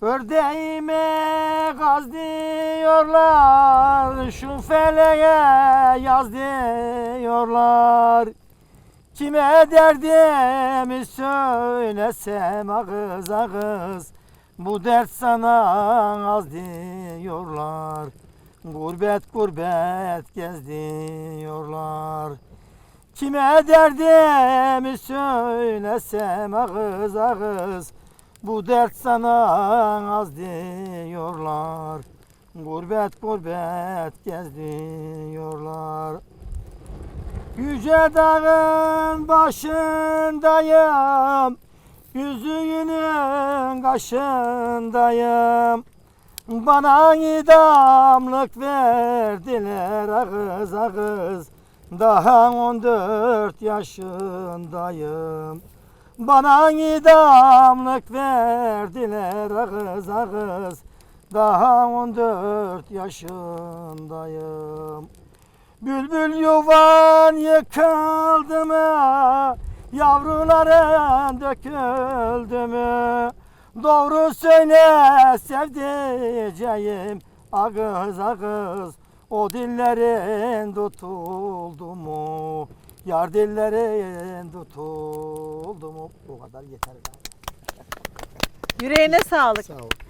Ördeğime gaz diyorlar, şu feleğe yaz diyorlar. Kime derdimi söylesem ağız ağız, bu dert sana az diyorlar. Gurbet gurbet gez diyorlar. Kime derdimi söylesem ağız ağız, bu dert sana az diyorlar. Gurbet gurbet gez diyorlar. Yüce dağın başındayım, yüzüğünün kaşındayım. Bana idamlık verdiler ağız ağız, daha 14 yaşındayım. Bana idamlık verdiler ağız ağız, daha 14 yaşındayım. Bülbül yuvan yıkıldı mı? Yavruların döküldü mü? Doğru söyle sevdiceğim Ağız ağız o dillerin tutuldu mu? Yar dillerin tutuldu mu? Bu kadar yeter. Yüreğine sağlık. Sağ ol.